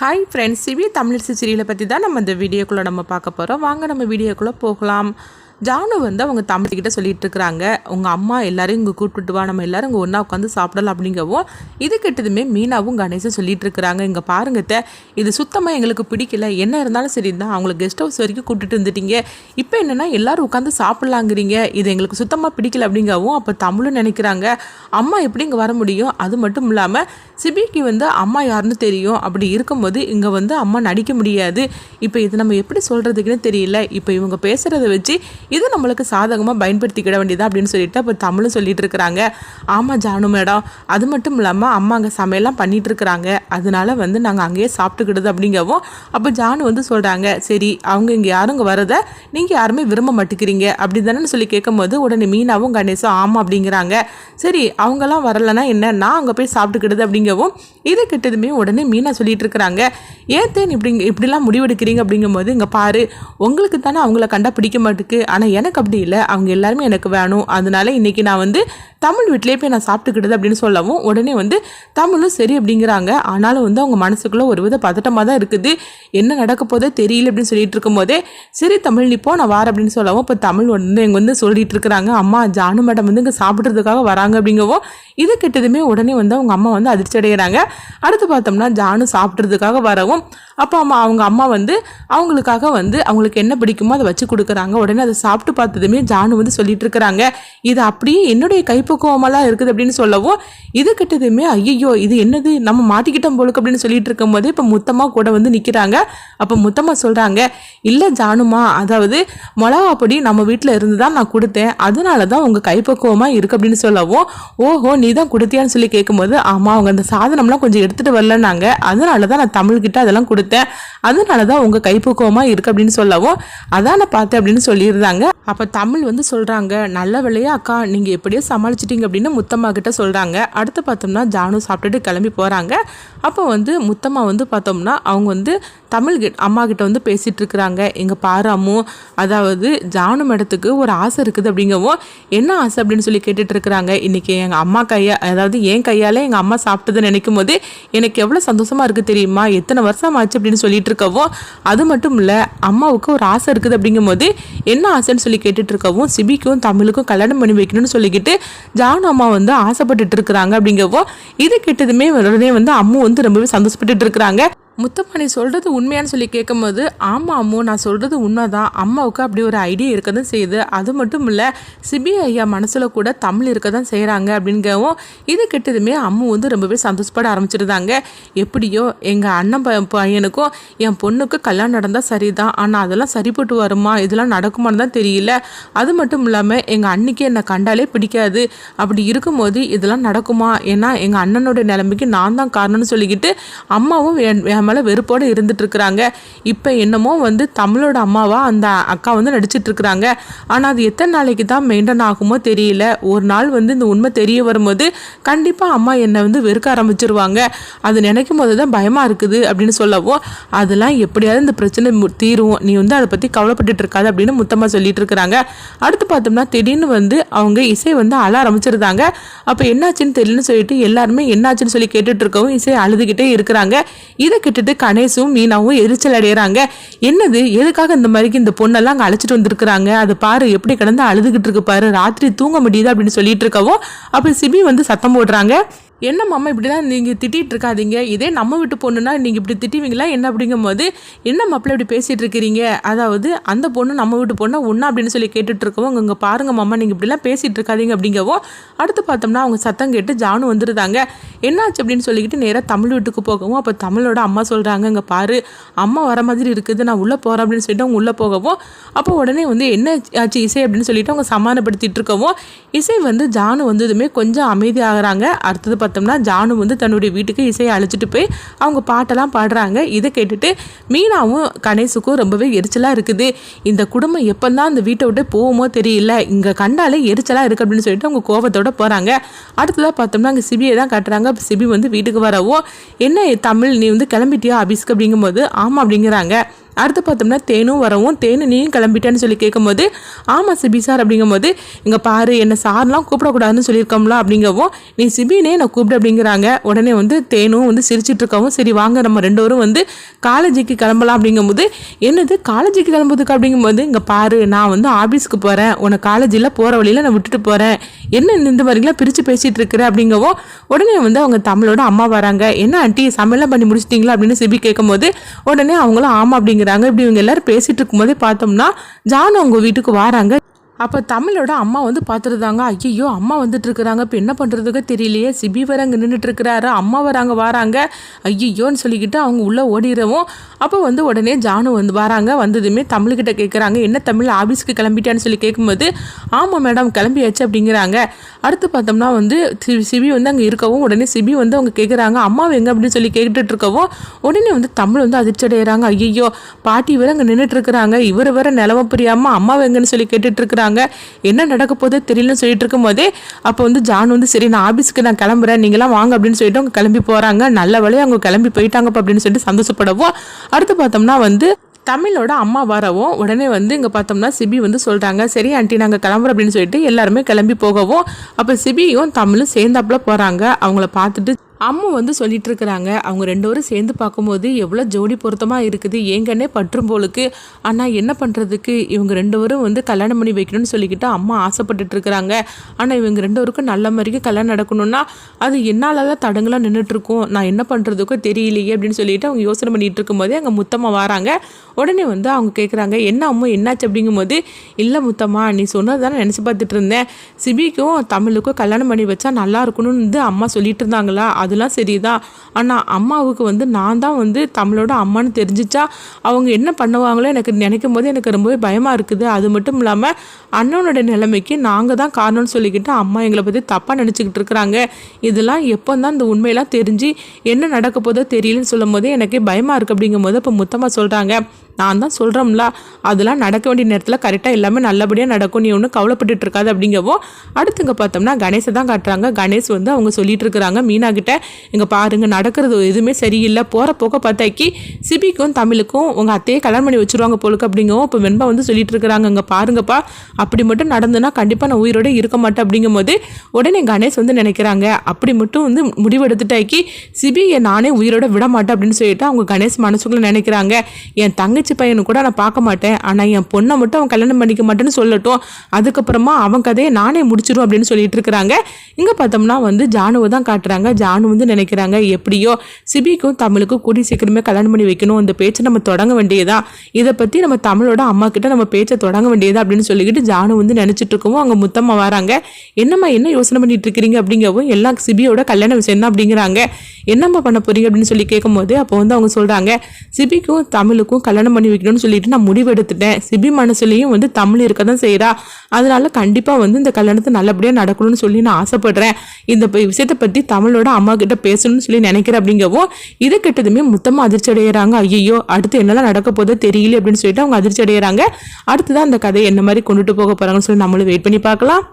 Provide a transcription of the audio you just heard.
Hi friends சிவி தமிழ் சீரியலை பற்றி தான் நம்ம இந்த வீடியோக்குள்ளே நம்ம பார்க்க போகிறோம் வாங்க நம்ம வீடியோக்குள்ளே போகலாம். ஜானு வந்து அவங்க தம்பிக்கிட்ட சொல்லிட்டு இருக்கிறாங்க உங்கள் அம்மா எல்லாரையும் இங்கே கூப்பிட்டு வா நம்ம எல்லாரும் இங்கே ஒன்றா உட்காந்து சாப்பிடலாம் அப்படிங்கவும் இது கெட்டதுமே மீனாவும் கணேசும் சொல்லிட்டு இருக்கிறாங்க இங்கே பாருங்கத்த இது சுத்தமாக எங்களுக்கு பிடிக்கல. என்ன இருந்தாலும் சரி தான் அவங்களை கெஸ்ட் ஹவுஸ் வரைக்கும் கூப்பிட்டுட்டு இருந்துட்டீங்க இப்போ என்னென்னா எல்லாரும் உட்காந்து சாப்பிட்லாங்கிறீங்க. இது எங்களுக்கு சுத்தமாக பிடிக்கல அப்படிங்கவும் அப்போ தமிழும் நினைக்கிறாங்க. அம்மா எப்படி இங்கே வர முடியும்? அது மட்டும் இல்லாமல் சிபிக்கு வந்து அம்மா யாருன்னு தெரியும். அப்படி இருக்கும்போது இங்கே வந்து அம்மா நடிக்க முடியாது. இப்போ இது நம்ம எப்படி சொல்கிறதுக்குன்னு தெரியல. இப்போ இவங்க பேசுகிறத வச்சு இது நம்மளுக்கு சாதகமாக பயன்படுத்திக்கிட வேண்டியதா அப்படின்னு சொல்லிட்டு அப்போ தமிழும் சொல்லிட்டு இருக்கிறாங்க. ஆமாம் ஜானு மேடம். அது மட்டும் இல்லாமல் அம்மா அங்கே சமையல்லாம் பண்ணிட்டு இருக்கிறாங்க. அதனால வந்து நாங்கள் அங்கேயே சாப்பிட்டுக்கிடுது அப்படிங்கவும் அப்போ ஜானு வந்து சொல்கிறாங்க சரி அவங்க இங்கே யாரும் இங்கே வரதை நீங்கள் யாருமே விரும்ப மாட்டேங்கிறீங்க அப்படி தானே சொல்லி கேட்கும்போது உடனே மீனாவும் கணேசும் ஆமாம் அப்படிங்கிறாங்க. சரி அவங்கெல்லாம் வரலைன்னா என்ன? நான் அங்கே போய் சாப்பிட்டுக்கிடுது அப்படிங்கவும் இது கிட்டதுமே உடனே மீனா சொல்லிட்டு இருக்கிறாங்க. ஏன் தேன் இப்படி இப்படிலாம் முடிவெடுக்கிறீங்க அப்படிங்கும்போது இங்கே பாரு உங்களுக்கு தானே அவங்கள கண்டா பிடிக்க மாட்டுக்கு. ஆனால் எனக்கு அப்படி இல்லை. அவங்க எல்லாருமே எனக்கு வேணும். அதனால இன்றைக்கி நான் வந்து தமிழ் வீட்டிலே போய் நான் சாப்பிட்டுக்கிட்டது அப்படின்னு சொல்லவும் உடனே வந்து தமிழும் சரி அப்படிங்கிறாங்க. ஆனாலும் வந்து அவங்க மனசுக்குள்ளே ஒரு வித பதட்டமாக தான் இருக்குது. என்ன நடக்க போதோ தெரியல அப்படின்னு சொல்லிட்டு இருக்கும்போதே சரி தமிழ் நீ போ நான் வார அப்படின்னு சொல்லவும் இப்போ தமிழ் வந்து இங்கே வந்து சொல்லிட்டு இருக்கிறாங்க. அம்மா ஜானு மேடம் வந்து இங்கே சாப்பிட்றதுக்காக வராங்க அப்படிங்கவும் இது கெட்டதுமே உடனே வந்து அவங்க அம்மா வந்து அதிர்ச்சி அடைகிறாங்க. அடுத்து பார்த்தோம்னா ஜானு சாப்பிட்றதுக்காக வரவும் அப்போ அம்மா அவங்க அம்மா வந்து அவங்களுக்காக வந்து அவங்களுக்கு என்ன பிடிக்குமோ அதை வச்சு கொடுக்குறாங்க. உடனே அதை சாப்பிட்டு பார்த்ததுமே ஜானு வந்து சொல்லிட்டு இருக்கிறாங்க. இது அப்படியே என்னுடைய கைப்பக்குவமெல்லாம் இருக்குது அப்படின்னு சொல்லவும் இது கிட்டதுமே ஐயோ இது என்னது? நம்ம மாட்டிக்கிட்டோம் போலுக்கு அப்படின்னு சொல்லிட்டு இருக்கும்போது இப்போ முத்தம்மா கூட வந்து நிற்கிறாங்க அப்போ முத்தம்மா சொல்கிறாங்க இல்லை ஜானுமா அதாவது மிளகா பொடி நம்ம வீட்டில் இருந்து தான் நான் கொடுத்தேன். அதனால தான் உங்கள் கைப்பக்குவமாக இருக்குது அப்படின்னு சொல்லவும் ஓஹோ நீ தான் கொடுத்தியான்னு சொல்லி கேட்கும்போது ஆமாம் அவங்க அந்த சாதனம்லாம் கொஞ்சம் எடுத்துகிட்டு வரலனாங்க அதனால தான் நான் தமிழ்கிட்ட அதெல்லாம் கொடுத்தேன். அதனால தான் உங்கள் கைப்பக்குவமாக இருக்குது அப்படின்னு சொல்லவும் அதான் நான் பார்த்தேன் அப்படின்னு சொல்லியிருந்தாங்க. அப்போ தமிழ் வந்து சொல்கிறாங்க நல்ல வேலையா அக்கா நீங்கள் எப்படியோ சமாளிச்சிட்டிங்க அப்படின்னு முத்தம்மா கிட்ட சொல்கிறாங்க அடுத்து பார்த்தோம்னா ஜானு சாப்பிட்டுட்டு கிளம்பி போகிறாங்க அப்போ வந்து முத்தம்மா வந்து பார்த்தோம்னா அவங்க வந்து தமிழ் கிட் அம்மா கிட்ட வந்து பேசிகிட்டு இருக்கிறாங்க. எங்கள் பாராமும் அதாவது ஜானு மேடத்துக்கு ஒரு ஆசை இருக்குது அப்படிங்கவும் என்ன ஆசை அப்படின்னு சொல்லி கேட்டுட்டு இருக்கிறாங்க. இன்றைக்கி எங்கள் அம்மா கையா அதாவது என் கையால் எங்கள் அம்மா சாப்பிட்டதுன்னு நினைக்கும் போது எனக்கு எவ்வளோ சந்தோஷமாக இருக்குது தெரியுமா? எத்தனை வருஷம் ஆச்சு அப்படின்னு சொல்லிட்டு இருக்கவும் அது மட்டும் இல்லை அம்மாவுக்கு ஒரு ஆசை இருக்குது அப்படிங்கும்போது என்ன ஆசை ஆசைன்னு சொல்லி கேட்டுட்டு இருக்கவும் சிபிக்கும் தமிழுக்கும் கல்யாணம் பண்ணி வைக்கணும்னு சொல்லிக்கிட்டு ஜானு அம்மா வந்து ஆசைப்பட்டுட்டு இருக்கிறாங்க அப்படிங்கவோ இது கேட்டதுமே உடனே வந்து அம்மு வந்து ரொம்பவே சந்தோஷப்பட்டுட்டு இருக்கிறாங்க முத்தம்மா நீ சொல்கிறது உண்மையான்னு சொல்லி கேட்கும்போது ஆமாம் அம்மு நான் சொல்கிறது உண்மைதான். அம்மாவுக்கு அப்படி ஒரு ஐடியா இருக்க தான் செய்யுது. அது மட்டும் இல்லை சிபிஐ ஐயா மனசில் கூட தமிழ் இருக்க தான் செய்கிறாங்க அப்படிங்கவும் இது கெட்டதுமே அம்மு வந்து ரொம்பவே சந்தோஷப்பட ஆரம்பிச்சிருந்தாங்க. எப்படியோ எங்கள் அண்ணன் ப பையனுக்கும் என் பொண்ணுக்கு கல்யாணம் நடந்தால் சரிதான். ஆனால் அதெல்லாம் சரிப்பட்டு வருமா? இதெல்லாம் நடக்குமான்னு தான் தெரியல. அது மட்டும் இல்லாமல் எங்கள் அன்னைக்கு என்னை கண்டாலே பிடிக்காது. அப்படி இருக்கும்போது இதெல்லாம் நடக்குமா? ஏன்னா எங்கள் அண்ணனோட நிலைமைக்கு நான் தான் காரணம்னு சொல்லிக்கிட்டு அம்மாவும் என் மேலே வெறுப்போடு இருந்துட்டு இருக்கிறாங்க இப்போ என்னமோ வந்து தமிழோட அம்மாவா அந்த அக்கா வந்து நடிச்சிட்டு இருக்கிறாங்க ஆனால் அது எத்தனை நாளைக்கு தான் மெயின்டைன் ஆகுமோ தெரியல. ஒரு நாள் வந்து இந்த உண்மை தெரிய வரும்போது கண்டிப்பாக அம்மா என்னை வந்து வெறுக்க ஆரம்பிச்சிருவாங்க. அது நினைக்கும் போது தான் பயமாக இருக்குது அப்படின்னு சொல்லவும் அதெல்லாம் எப்படியாவது இந்த பிரச்சனை மு- தீரும். நீ வந்து அதை பற்றி கவலைப்பட்டுட்டு இருக்காது அப்படின்னு முத்தமாக சொல்லிட்டு இருக்கிறாங்க அடுத்து பார்த்தோம்னா திடீர்னு வந்து அவங்க இசை வந்து அழ ஆரம்பிச்சிருந்தாங்க. அப்போ என்னாச்சுன்னு தெரியலன்னு சொல்லிட்டு எல்லாருமே என்னாச்சுன்னு சொல்லி கேட்டுட்டு இருக்கவும் இசை அழுதுகிட்டே இருக்கிறாங்க. இதை கேட்டுட்டு கணேசும் மீனாவும் எரிச்சல் அடையிறாங்க. என்னது? எதுக்காக இந்த மாதிரிக்கு இந்த பொண்ணெல்லாம் அங்கே அழைச்சிட்டு வந்திருக்கிறாங்க? அது பாரு எப்படி கிடந்து அழுதுகிட்டு இருக்கு பாரு. ராத்திரி தூங்க முடியுது அப்படின்னு சொல்லிட்டு இருக்கவும் அப்போ சிபி வந்து சத்தம் போடுறாங்க. என்ன மாமா இப்படிலாம் நீங்கள் திட்டிகிட்டு இருக்காதீங்க? இதே நம்ம வீட்டு பொண்ணுனா நீங்கள் இப்படி திட்டுவீங்களா? என்ன அப்படிங்கும்போது என்ன மாப்பிள்ள இப்படி பேசிகிட்டு இருக்கிறீங்க? அதாவது அந்த பொண்ணு நம்ம வீட்டு பொண்ணு ஒன்றா அப்படின்னு சொல்லி கேட்டுட்டு இருக்கவும் இங்கே பாருங்க மாமா நீங்கள் இப்படிலாம் பேசிகிட்டு இருக்காதீங்க அப்படிங்கவும் அடுத்து பார்த்தோம்னா அவங்க சத்தம் கேட்டு ஜானு வந்துருந்தாங்க என்னாச்சு? அப்படின்னு சொல்லிக்கிட்டு நேராக தமிழ் வீட்டுக்கு போகவும் அப்போ தமிழோட அம்மா சொல்கிறாங்க இங்கே பாரு அம்மா வர மாதிரி இருக்குது நான் உள்ளே போகிறேன் அப்படின்னு சொல்லிட்டு அவங்க உள்ளே போகவும் அப்போ உடனே வந்து என்ன ஆச்சு இசை? அப்படின்னு சொல்லிட்டு அவங்க சமாதானப்படுத்திட்டு இருக்கவும் இசை வந்து ஜானு வந்ததுமே கொஞ்சம் அமைதியாகிறாங்க. அடுத்தது பார்த்தோம்னா ஜானு வந்து தன்னுடைய வீட்டுக்கு இசையை அழைச்சிட்டு போய் அவங்க பாட்டெல்லாம் பாடுறாங்க. இதை கேட்டுட்டு மீனாவும் கணேசுக்கும் ரொம்பவே எரிச்சலாக இருக்குது. இந்த குடும்பம் எப்போ தான் அந்த வீட்டை விட்டு போகுமோ தெரியல. இங்கே கண்டாலே எரிச்சலாக இருக்குது அப்படின்னு சொல்லிட்டு அவங்க கோபத்தோட போகிறாங்க அடுத்ததாக பார்த்தோம்னா அங்கே சிபியை தான் கட்டுறாங்க. சிபி வந்து வீட்டுக்கு வரவும் என்ன தமிழ் நீ வந்து கிளம்பிட்டியா ஆபீஸ்க்கு அப்படிங்கும்போது ஆமாம் அப்படிங்கிறாங்க. அடுத்து பார்த்தோம்னா தேனும் வரவும் தேனு நீயும் கிளம்பிட்டேன்னு சொல்லி கேட்கும்போது ஆமாம் சிபி சார் அப்படிங்கும்போது இங்கே பாரு என்னை சார்லாம் கூப்பிடக்கூடாதுன்னு சொல்லியிருக்கோம்ல அப்படிங்கவும் நீ சிபினே நான் கூப்பிடு அப்படிங்கிறாங்க. உடனே வந்து தேனும் வந்து சிரிச்சிட்டு இருக்கவும் சரி வாங்க நம்ம ரெண்டு பேரும் வந்து காலேஜுக்கு கிளம்பலாம் அப்படிங்கும்போது என்னது காலேஜுக்கு கிளம்புறதுக்கு? அப்படிங்கும்போது இங்கே பாரு நான் வந்து ஆஃபீஸ்க்கு போகிறேன் உன்னை காலேஜில் போகிற வழியில் நான் விட்டுட்டு போகிறேன் என்ன இந்த மாதிரிலாம் பிரித்து பேசிகிட்டு இருக்கிற அப்படிங்கவும் உடனே வந்து அவங்க தமிழோட அம்மா வராங்க. என்ன ஆண்டி சமையலாம் பண்ணி முடிச்சிட்டிங்களா? அப்படின்னு சிபி கேட்கும்போது உடனே அவங்களும் ஆமாம் அப்படிங்கிறாங்க இப்படி இவங்க எல்லாரும் பேசிட்டு இருக்கும்போதே பார்த்தோம்னா ஜானு அவங்க வீட்டுக்கு வராங்க. அப்போ தமிழோட அம்மா வந்து பார்த்துருந்தாங்க ஐயோ அம்மா வந்துட்டு இருக்கிறாங்க. இப்போ என்ன பண்ணுறதுக்கு தெரியலையே. சிபி வர அங்கே நின்றுட்டு இருக்கிறாரு. அம்மா வராங்க வராங்க. ஐயோன்னு சொல்லிக்கிட்டு அவங்க உள்ளே ஓடிடவும் அப்போ வந்து உடனே ஜானு வந்து வராங்க. வந்ததுமே தமிழ்கிட்ட கேட்குறாங்க என்ன தமிழ் ஆஃபீஸ்க்கு கிளம்பிட்டான்னு சொல்லி கேட்கும்போது ஆமாம் மேடம் கிளம்பியாச்சு அப்படிங்கிறாங்க. அடுத்து பார்த்தோம்னா வந்து சிபி வந்து அங்கே இருக்கவும் உடனே சிபி வந்து அவங்க கேட்குறாங்க அம்மா எங்க? அப்படின்னு சொல்லி கேட்டுட்டு இருக்கவும் உடனே வந்து தமிழ் வந்து அதிர்ச்சி அடைகிறாங்க ஐயோ பாட்டி வேற அங்கே நின்றுட்டு இருக்கிறாங்க. இவர் வேற நிலவ புரியாமல் அம்மா எங்கன்னு சொல்லி கேட்டுட்டு இருக்கிறாங்க. என்ன நடக்க போதோ தெரியலன்னு சொல்லிட்டு இருக்கும்போது அப்போ வந்து ஜான் வந்து சரி நான் ஆஃபீஸ்க்கு நான் கிளம்புறேன். நீங்களாம் வாங்க அப்படின்னு சொல்லிட்டு அவங்க கிளம்பி போகிறாங்க நல்ல வேலையை அவங்க கிளம்பி போயிட்டாங்கப்பா அப்படின்னு சொல்லிட்டு சந்தோஷப்படவும். அடுத்து பார்த்தோம்னா வந்து தமிழோட அம்மா வரவும் உடனே வந்து இங்கே பார்த்தோம்னா சிபி வந்து சொல்கிறாங்க சரி ஆண்டி நாங்கள் கிளம்புறோம் அப்படின்னு சொல்லிட்டு எல்லாருமே கிளம்பி போகவும் அப்போ சிபியும் தமிழும் சேர்ந்தாப்புல போகிறாங்க அவங்கள பார்த்துட்டு அம்மு வந்து சொல்லிட்டு இருக்கிறாங்க அவங்க ரெண்டு பேரும் சேர்ந்து பார்க்கும்போது எவ்வளோ ஜோடி பொருத்தமாக இருக்குது ஏங்கன்னே பற்றும் போலுக்கு. ஆனால் என்ன பண்ணுறதுக்கு இவங்க ரெண்டு பேரும் வந்து கல்யாணம் பண்ணி வைக்கணும்னு சொல்லிக்கிட்டு அம்மா ஆசைப்பட்டுட்டு இருக்கிறாங்க ஆனால் இவங்க ரெண்டு பேருக்கும் நல்ல மாதிரிக்கு கல்யாணம் நடக்கணும்னா அது என்னால் தான் தடங்களாக நின்றுட்டுருக்கும் நான் என்ன பண்ணுறதுக்கோ தெரியலையே அப்படின்னு சொல்லிட்டு அவங்க யோசனை பண்ணிட்டு இருக்கும்போதே அங்கே முத்தம்மா வராங்க. உடனே வந்து அவங்க கேட்குறாங்க என்ன அம்மா என்னாச்சு? அப்படிங்கும்போது இல்லை முத்தம்மா நீ சொன்னது தானே நினச்சி பார்த்துட்டு இருந்தேன் சிபிக்கும் தமிழுக்கும் கல்யாணம் பண்ணி வச்சா நல்லா இருக்கணும்னு வந்து அம்மா சொல்லிட்டு இருந்தாங்களா அதெல்லாம் சரிதான் ஆனால் அம்மாவுக்கு வந்து நான் தான் வந்து தமிழோட அம்மான்னு தெரிஞ்சிச்சா அவங்க என்ன பண்ணுவாங்களோ எனக்கு நினைக்கும் போது எனக்கு ரொம்பவே பயமாக இருக்குது. அது மட்டும் இல்லாமல் அண்ணனோட நிலைமைக்கு நாங்கள் தான் காரணம்னு சொல்லிக்கிட்டு அம்மா எங்களை பற்றி தப்பாக நினச்சிக்கிட்டு இருக்கிறாங்க. இதெல்லாம் எப்போ தான் இந்த உண்மையெல்லாம் தெரிஞ்சு என்ன நடக்க போதோ தெரியலன்னு சொல்லும் போதே எனக்கு பயமாக இருக்குது அப்படிங்கும் போது இப்போ முத்தமாக சொல்கிறாங்க நான் தான் சொல்கிறோம்ல அதெல்லாம் நடக்க வேண்டிய நேரத்தில் கரெக்டாக எல்லாமே நல்லபடியாக நடக்கும். நீ ஒன்றும் கவலைப்பட்டுட்டு இருக்காது அப்படிங்கவோ அடுத்துங்க பார்த்தோம்னா கணேஷை தான் காட்டுறாங்க. கணேஷ் வந்து அவங்க சொல்லிட்டு இருக்கிறாங்க மீனாகிட்ட இங்கே பாருங்கள் நடக்கிறது எதுவுமே சரியில்லை. போகிற போக்க பார்த்தாக்கி சிபிக்கும் தமிழுக்கும் உங்கள் அத்தையே கல்யாணம் பண்ணி வச்சுருவாங்க போலுக்கு அப்படிங்கவும் இப்போ வெண்பா வந்து சொல்லிட்டு இருக்கிறாங்க. இங்கே பாருங்கப்பா அப்படி மட்டும் நடந்துன்னா கண்டிப்பாக நான் உயிரோட இருக்க மாட்டேன். அப்படிங்கும்போது உடனே கணேஷ் வந்து நினைக்கிறாங்க. அப்படி மட்டும் வந்து முடிவெடுத்துட்டாக்கி சிபியை நானே உயிரோட விட மாட்டேன். அப்படின்னு சொல்லிட்டு அவங்க கணேஷ் மனசுக்குள்ளே நினைக்கிறாங்க. என் தங்கச்சி தங்கச்சி பையனு கூட நான் பார்க்க மாட்டேன். ஆனால் என் பொண்ணை மட்டும் அவன் கல்யாணம் பண்ணிக்க மாட்டேன்னு சொல்லட்டும். அதுக்கப்புறமா அவன் கதையை நானே முடிச்சிடும் அப்படின்னு சொல்லிட்டு இருக்கிறாங்க. இங்கே பார்த்தோம்னா வந்து ஜானுவை தான் காட்டுறாங்க. ஜானு வந்து நினைக்கிறாங்க எப்படியோ சிபிக்கும் தமிழுக்கும் கூடி சீக்கிரமே கல்யாணம் பண்ணி வைக்கணும். இந்த பேச்சை நம்ம தொடங்க வேண்டியதா? இதை பற்றி நம்ம தமிழோட அம்மா கிட்ட நம்ம பேச்சை தொடங்க வேண்டியதா அப்படின்னு சொல்லிக்கிட்டு ஜானு வந்து நினச்சிட்டு இருக்கவும் அவங்க முத்தம்மா வராங்க. என்னம்மா என்ன யோசனை பண்ணிட்டு இருக்கிறீங்க அப்படிங்கவும் எல்லாம் சிபியோட கல்யாண விஷயம் தான் அப்படிங்கிறாங்க. என்னம்மா பண்ண போறீங்க அப்படின்னு சொல்லி கேட்கும்போது அப்போ வந்து அவங்க சொல்கிறாங்க சிபிக்கும் தமிழுக்கும் கல்யாணம் பண்ணி வைக்கணும்னு சொல்லிட்டு நான் முடிவெடுத்துட்டேன். சிபி மனசுலேயும் வந்து தமிழ் இருக்க தான் செய்கிறா அதனால கண்டிப்பாக வந்து இந்த கல்யாணத்தை நல்லபடியாக நடக்கணும்னு சொல்லி நான் ஆசைப்படுறேன். இந்த விஷயத்தை பற்றி தமிழோட அம்மா கிட்ட பேசணும்னு சொல்லி நினைக்கிறேன் அப்படிங்கவும் இதை கெட்டதுமே மொத்தமாக அதிர்ச்சி அடைகிறாங்க ஐயோ அடுத்து என்னெல்லாம் நடக்க போதோ தெரியல அப்படின்னு சொல்லிட்டு அவங்க அதிர்ச்சி அடைகிறாங்க அடுத்து தான் அந்த கதையை என்ன மாதிரி கொண்டுட்டு போக போகிறாங்கன்னு சொல்லி நம்மளும் வெயிட் பண்ணி பார்க்கலாம்.